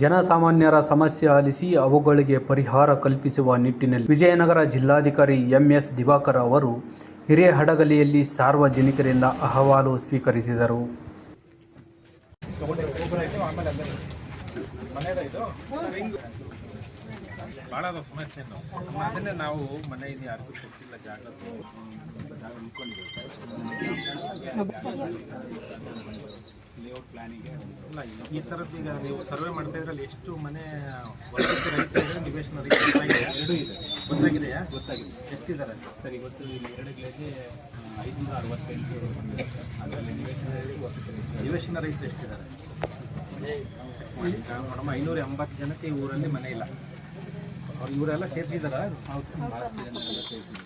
ಜನಸಾಮಾನ್ಯರ ಸಮಸ್ಯೆ ಆಲಿಸಿ ಅವುಗಳಿಗೆ ಪರಿಹಾರ ಕಲ್ಪಿಸುವ ನಿಟ್ಟಿನಲ್ಲಿ ವಿಜಯನಗರ ಜಿಲ್ಲಾಧಿಕಾರಿ ಎಂಎಸ್ ದಿವಾಕರ್ ಅವರು ಹಿರೇಹಡಗಲಿಯಲ್ಲಿ ಸಾರ್ವಜನಿಕರಿಂದ ಅಹವಾಲು ಸ್ವೀಕರಿಸಿದರು. ಭಾಳ ಸಮಸ್ಯೆ ನಾವು ಅದನ್ನೇ ನಾವು ಮನೆಯಲ್ಲಿ ಕೊಟ್ಟಿಲ್ಲ ಜಾಗ ಜಾಗ ಲೇಔಟ್ ಪ್ಲಾನಿಗೆ ಇಲ್ಲ ಈ ಥರದ್ದು ಈಗ ನೀವು ಸರ್ವೆ ಮಾಡ್ತಾ ಇದ್ರಲ್ಲಿ ಎಷ್ಟು ಮನೆ ನಿವೇಶನ ಎರಡೂ ಇದೆ. ಗೊತ್ತಾಗಿದೆಯಾ? ಗೊತ್ತಾಗಿದೆ. ಎಷ್ಟಿದ್ದಾರೆ? ಸರ್ ಇವತ್ತು ಇಲ್ಲಿ ಎರಡು ಗಿಳಗೆ ಐದುನೂರ ಅರವತ್ತೆಂಟು ಅದರಲ್ಲಿ ನಿವೇಶನ ವಸತಿ ನಿವೇಶನ ರೈಸ್ ಎಷ್ಟಿದ್ದಾರೆ? ಮೇಡಮ್ ಐನೂರ ಎಂಬತ್ತು ಜನಕ್ಕೆ ಈ ಊರಲ್ಲಿ ಮನೆ ಇಲ್ಲ. ಅವ್ರು ಇವರೆಲ್ಲ ಸೇರಿಸಿದಾರ?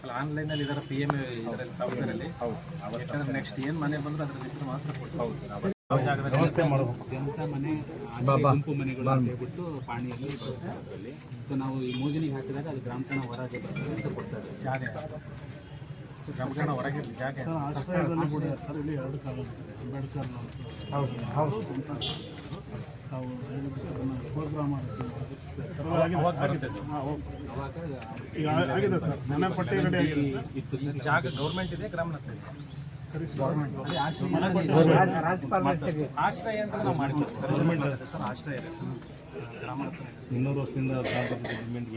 ಅಲ್ಲ ಆನ್ಲೈನಲ್ಲಿ ಇದಾರೆ ಪಿ ಎಂ ಇದರಲ್ಲಿ ಸಾಫ್ಟ್ವೇರಲ್ಲಿ ಯಾಕಂದ್ರೆ ನೆಕ್ಸ್ಟ್ ಏನು ಮನೆ ಬಂದ್ರೆ ಅದ್ರ ಮಾತ್ರ ಕೊಟ್ಟು ಹೌದು ಜಾಗದಲ್ಲಿ ವ್ಯವಸ್ಥೆ ಮಾಡಬೇಕು ಜನತಾ ಮನೆ ಗುಂಪು ಮನೆಗಳು ಅಂತ ಹೇಳ್ಬಿಟ್ಟು ಪಾಣಿಯಲ್ಲಿ ಬರುತ್ತೆ ಸೊ ನಾವು ಈ ಮೋಜನಿಗೆ ಹಾಕಿದಾಗ ಅದು ಗ್ರಾಮ ಸಣ್ಣ ಹೊರಗೆ ಬರ್ತದೆ ಅಂತ ಕೊಡ್ತಾರೆ ಜಾಗ. ಹೊರಗೆ ಜಾಗ. ಸರ್ ಇಲ್ಲಿ ಎರಡು ಕಾಲ ಅಂಬೇಡ್ಕರ್ ಹೌದು ಹೌದು. ತಾವು ಪ್ರೋಗ್ರಾಮ್ ಆಗಿದೆ ಸರ್. ಈಗ ಆಗಿದೆ ಸರ್. ಮನೆ ಪಟ್ಟಿ ರೆಡಿ ಆಗಿದೆ. ಇತ್ತು ಸರ್. ಜಾಗ ಗೌರ್ಮೆಂಟ್ ಇದೆ ಗ್ರಾಮ ಹತ್ರ ಇದೆ ಆಶ್ರಯ ಇನ್ನೂರು ವರ್ಷದಿಂದ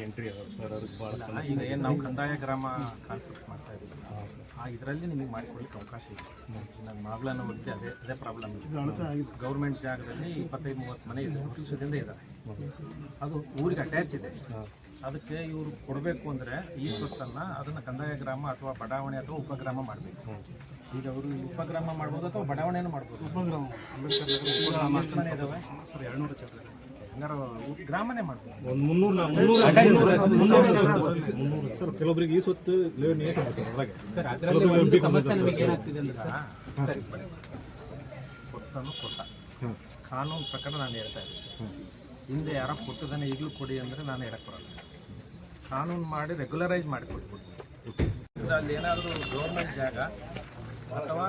ಎಂಟ್ರಿ ಸರ್ ಅದಕ್ಕೆ ಭಾಳ ಸಮಸ್ಯೆ ಏನು ನಾವು ಕಂದಾಯ ಗ್ರಾಮ ಕಾನ್ಸೆಪ್ಟ್ ಮಾಡ್ತಾ ಇದ್ದೀವಿ ಆ ಇದರಲ್ಲಿ ನಿಮಗೆ ಮಾಡಿಕೊಡ್ಲಿಕ್ಕೆ ಅವಕಾಶ ಇದೆ ನನ್ನ ಮಾಗ್ಲನ ಮತ್ತೆ ಅದೇ ಅದೇ ಪ್ರಾಬ್ಲಮ್ ಇದೆ ಗೌರ್ಮೆಂಟ್ ಜಾಗದಲ್ಲಿ ಇಪ್ಪತ್ತೈದು ಮೂವತ್ತು ಮನೆ ಇದೆ ವರ್ಷದಿಂದ ಇದ್ದಾರೆ ಅದು ಊರಿಗೆ ಅಟ್ಯಾಚ್ ಇದೆ. ಅದಕ್ಕೆ ಇವರು ಕೊಡಬೇಕು ಅಂದರೆ ಈ ಸ್ವತ್ತನ್ನು ಅದನ್ನು ಕಂದಾಯ ಗ್ರಾಮ ಅಥವಾ ಬಡಾವಣೆ ಅಥವಾ ಉಪಗ್ರಾಮ ಮಾಡಬೇಕು. ಈಗ ಅವರು ಉಪಗ್ರಾಮ ಮಾಡ್ಬೋದು ಅಥವಾ ಬಡಾವಣೆನೂ ಮಾಡ್ಬೋದು? ಉಪಗ್ರಾಮ. ಅಂಬೇಡ್ಕರ್ ಇದಾವೆ. ಸರ್ ಎರಡುನೂರು ಚದರ ಹಂಗಾರೆ ಗ್ರಾಮನೇ ಮಾಡ್ಬೋದು. ಒಂದು ಮುನ್ನೂರು ಮುನ್ನೂರು ಸರ್ ಕೆಲವೊಬ್ಬರಿಗೆ ಈ ಸ್ವತ್ತು ಏಕೆ ಸರ್ ಅದ್ರಾಗೆ ಸರ್ ಅದರಲ್ಲಿ ಸಮಸ್ಯೆ ನಮಗೆ ಏನಾಗ್ತಿದೆ ಅಂದ್ರೆ ಸರ್. ಕೊಟ್ಟನು ಕೊಟ್ಟ. ಕಾನೂನು ಪ್ರಕಾರ ನಾನು ಹೇಳ್ತಾ ಇದ್ದೀನಿ. ಹಿಂದೆ ಯಾರೋ ಕೊಟ್ಟದನ್ನ ಈಗಲೂ ಕೊಡಿ ಅಂದರೆ ನಾನು ಹೇಳಕ್ ಬರಲ್ಲ ಕಾನೂನು ಮಾಡಿ ರೆಗ್ಯುಲರೈಸ್ ಮಾಡಿ ಕೊಟ್ಬಿಟ್ಟು ಅಲ್ಲಿ ಏನಾದರೂ ಗೌರ್ಮೆಂಟ್ ಜಾಗ ಅಥವಾ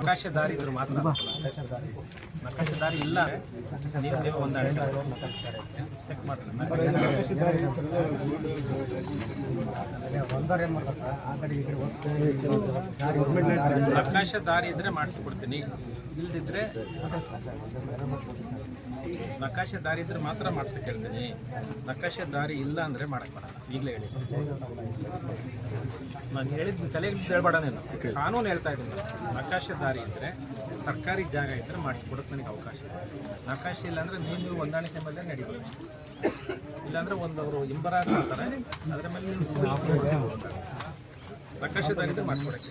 ನಕಾಶೆ ದಾರಿ ಇದ್ರೆ ಮಾತ್ರ ನಕಾಶೆ ದಾರಿ ಇಲ್ಲ ಚೆಕ್ ಅವಕಾಶ ದಾರಿ ಇದ್ರೆ ಮಾಡಿಸ್ಕೊಡ್ತೀನಿ. ಇಲ್ದಿದ್ರೆ ನಕಾಶೆ ದಾರಿ ಇದ್ರೆ ಮಾತ್ರ ಮಾಡ್ಸಕ್ಕೆ ಹೇಳ್ತೀನಿ. ನಕಾಶೆ ದಾರಿ ಇಲ್ಲ ಅಂದ್ರೆ ಮಾಡಕ್ಕೆ ಬರಲ್ಲ. ಈಗಲೇ ಹೇಳಿ. ನಾನು ಹೇಳಿದ್ದು ತಲೆಗೆ ಹೇಳ್ಬೇಡ ನೀನು. ಕಾನೂನು ಹೇಳ್ತಾ ಇದ್ದೀನಿ. ನಕಾಶೆ ದಾರಿ ಇದ್ದರೆ ಸರ್ಕಾರಿ ಜಾಗ ಇದ್ರೆ ಮಾಡಿಸ್ಕೊಡಕ್ಕೆ ನನಗೆ ಅವಕಾಶ ಇದೆ ನಕಾಶೆ ಇಲ್ಲ ಅಂದ್ರೆ ನೀವು ಹೊಂದಾಣಿಕೆ ಮೇಲೆ ನಡೀಬೋದು ಇಲ್ಲಾಂದರೆ ಒಂದು ಅವರು ಇಂಬರ ಅಂತಾರೆ. ಅದ್ರ ಮೇಲೆ ನೀವು. ನಕಾಶೆ ದಾರಿ ಇದ್ದರೆ ಮಾಡ್ಕೊಡಕ್ಕೆ.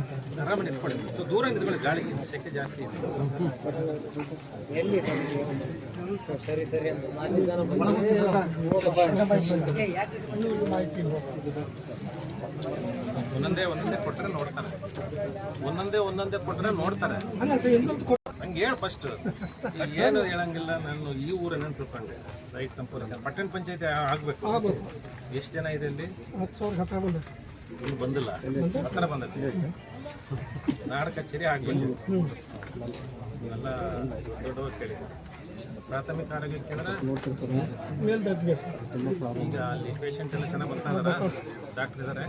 ಆರಾಮ ನಿಂತ್ಕೊಳ್ಳಿ ಸ್ವಲ್ಪ ದೂರ ನಿಂತ್ಕೊಳ್ಳಿ ಗಾಳಿ ಸೆಕೆ ಜಾಸ್ತಿ ಒಂದೊಂದೇ ಒಂದೊಂದೇ ಕೊಟ್ಟರೆ ನೋಡ್ತಾರೆ. ಒಂದೊಂದೇ ಒಂದೊಂದೇ ಕೊಟ್ಟರೆ ನೋಡ್ತಾರೆ. ನಂಗೆ ಹೇಳು ಫಸ್ಟ್ ಏನು ಹೇಳಂಗಿಲ್ಲ ನಾನು ಈ ಊರನ್ನ ತಿಳ್ಕೊಂಡೆ ರೈತ ಸಂಪೂರ್ಣ ಪಟ್ಟಣ ಪಂಚಾಯತಿ ಆಗ್ಬೇಕು. ಎಷ್ಟು ಜನ ಇದೆ ಇಲ್ಲಿ? ಇನ್ನು ಬಂದಿಲ್ಲ. ಹತ್ರ ಬಂದೈತಿ. ನಾಡ ಕಚೇರಿ ಆಗ್ಬೇಕು ಇವೆಲ್ಲ ದೊಡ್ಡವರು ಕೇಳಿ. ಪ್ರಾಥಮಿಕ ಆರೋಗ್ಯ ಕೇಂದ್ರ ಈಗ ಅಲ್ಲಿ ಪೇಷಂಟ್ ಎಲ್ಲ ಚೆನ್ನಾಗಿ ಬರ್ತಾ ಇದಾರ? ಡಾಕ್ಟರ್ ಇದ್ದಾರೆ